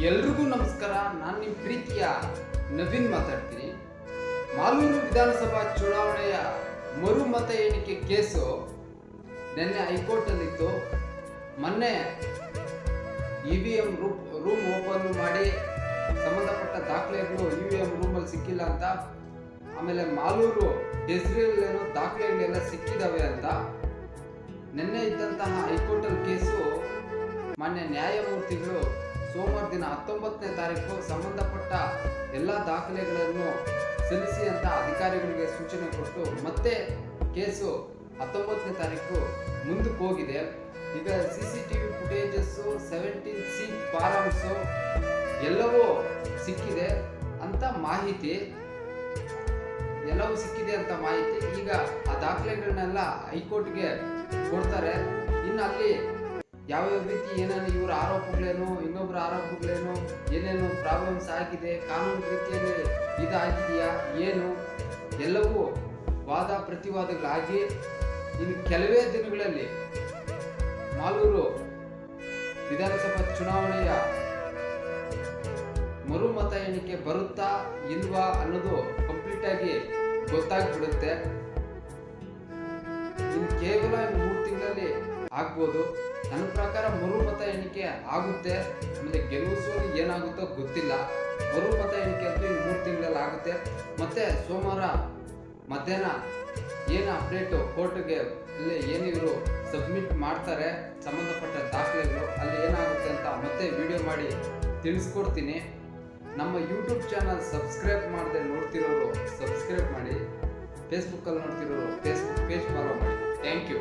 ಎಲ್ರಿಗೂ ನಮಸ್ಕಾರ. ನಾನು ನಿಮ್ಮ ಪ್ರೀತಿಯ ನವೀನ್ ಮಾತಾಡ್ತೀನಿ. ಮಾಲೂರು ವಿಧಾನಸಭಾ ಚುನಾವಣೆಯ ಮರು ಮತ ಎಣಿಕೆ ಕೇಸು ನಿನ್ನೆ ಹೈಕೋರ್ಟಲ್ಲಿತ್ತು. ಮೊನ್ನೆ E V M room, room open ಮಾಡಿ ಸಂಬಂಧಪಟ್ಟ ದಾಖಲೆಗಳು ಇ ವಿ ಎಂ ರೂಮಲ್ಲಿ ಸಿಕ್ಕಿಲ್ಲ ಅಂತ. ಆಮೇಲೆ ಮಾಲೂರು ಡೆಸ್ರಿಯಲ್ಲೇನೋ ದಾಖಲೆಗಳೆಲ್ಲ ಸಿಕ್ಕಿದಾವೆ ಅಂತ. ನಿನ್ನೆ ಇದ್ದಂತಹ ಹೈಕೋರ್ಟಲ್ ಕೇಸು ಮಾನ್ಯ ನ್ಯಾಯಮೂರ್ತಿಗಳು ಸೋಮವಾರ ದಿನ ಹತ್ತೊಂಬತ್ತನೇ ತಾರೀಕು ಸಂಬಂಧಪಟ್ಟ ಎಲ್ಲ ದಾಖಲೆಗಳನ್ನು ಸಲ್ಲಿಸಿ ಅಂತ ಅಧಿಕಾರಿಗಳಿಗೆ ಸೂಚನೆ ಕೊಟ್ಟು ಮತ್ತೆ ಕೇಸು ಹತ್ತೊಂಬತ್ತನೇ ತಾರೀಕು ಮುಂದಕ್ಕೆ ಹೋಗಿದೆ. ಈಗ C C T V footages seventeen C forms ಎಲ್ಲವೂ ಸಿಕ್ಕಿದೆ ಅಂತ ಮಾಹಿತಿ. ಎಲ್ಲವೂ ಸಿಕ್ಕಿದೆ ಅಂತ ಮಾಹಿತಿ. ಈಗ ಆ ದಾಖಲೆಗಳನ್ನೆಲ್ಲ ಹೈಕೋರ್ಟ್ಗೆ ಕೊಡ್ತಾರೆ. ಇನ್ನು ಅಲ್ಲಿ ಯಾವ್ಯಾವ ರೀತಿ ಏನೇನು ಇವರ ಆರೋಪಗಳೇನು ಇನ್ನೊಬ್ಬರ ಆರೋಪಗಳೇನು, ಏನೇನು ಪ್ರಾಬ್ಲಮ್ಸ್ ಆಗಿದೆ, ಕಾನೂನು ರೀತಿಯಲ್ಲಿ ಇದಾಗಿದೆಯಾ, ಏನು, ಎಲ್ಲವೂ ವಾದ ಪ್ರತಿವಾದಗಳಾಗಿ ಇನ್ನು ಕೆಲವೇ ದಿನಗಳಲ್ಲಿ ಮಾಲೂರು ವಿಧಾನಸಭಾ ಚುನಾವಣೆಯ ಮರು ಮತ ಎಣಿಕೆ ಬರುತ್ತಾ ಇಲ್ವಾ ಅನ್ನೋದು ಕಂಪ್ಲೀಟ್ ಆಗಿ ಗೊತ್ತಾಗ್ಬಿಡುತ್ತೆ. ಇನ್ನು ಕೇವಲ ಮೂರು ತಿಂಗಳಲ್ಲಿ ಆಗ್ಬೋದು. ನನ್ನ ಪ್ರಕಾರ ಮರು ಮತ ಎಣಿಕೆ ಆಗುತ್ತೆ. ಆಮೇಲೆ ಗೆಲುವು ಏನಾಗುತ್ತೋ ಗೊತ್ತಿಲ್ಲ. ಮರುಮತ ಎಣಿಕೆ ಅಂತೂ ಇನ್ನು ಮೂರು ತಿಂಗಳಲ್ಲಿ ಆಗುತ್ತೆ. ಮತ್ತೆ ಸೋಮವಾರ ಮಧ್ಯಾಹ್ನ ಏನು ಅಪ್ಡೇಟು ಕೋರ್ಟ್ಗೆ ಇಲ್ಲಿ ಏನು ಸಬ್ಮಿಟ್ ಮಾಡ್ತಾರೆ, ಸಂಬಂಧಪಟ್ಟ ದಾಖಲೆಗಳು, ಅಲ್ಲಿ ಏನಾಗುತ್ತೆ ಅಂತ ಮತ್ತೆ ವಿಡಿಯೋ ಮಾಡಿ ತಿಳಿಸ್ಕೊಡ್ತೀನಿ. ನಮ್ಮ ಯೂಟ್ಯೂಬ್ ಚಾನಲ್ ಸಬ್ಸ್ಕ್ರೈಬ್ ಮಾಡದೆ ನೋಡ್ತಿರೋರು ಸಬ್ಸ್ಕ್ರೈಬ್ ಮಾಡಿ. ಫೇಸ್ಬುಕ್ಕಲ್ಲಿ ನೋಡ್ತಿರೋರು ಫೇಸ್ಬುಕ್ ಪೇಜ್ ಫಾಲೋ ಮಾಡಿ. Thank you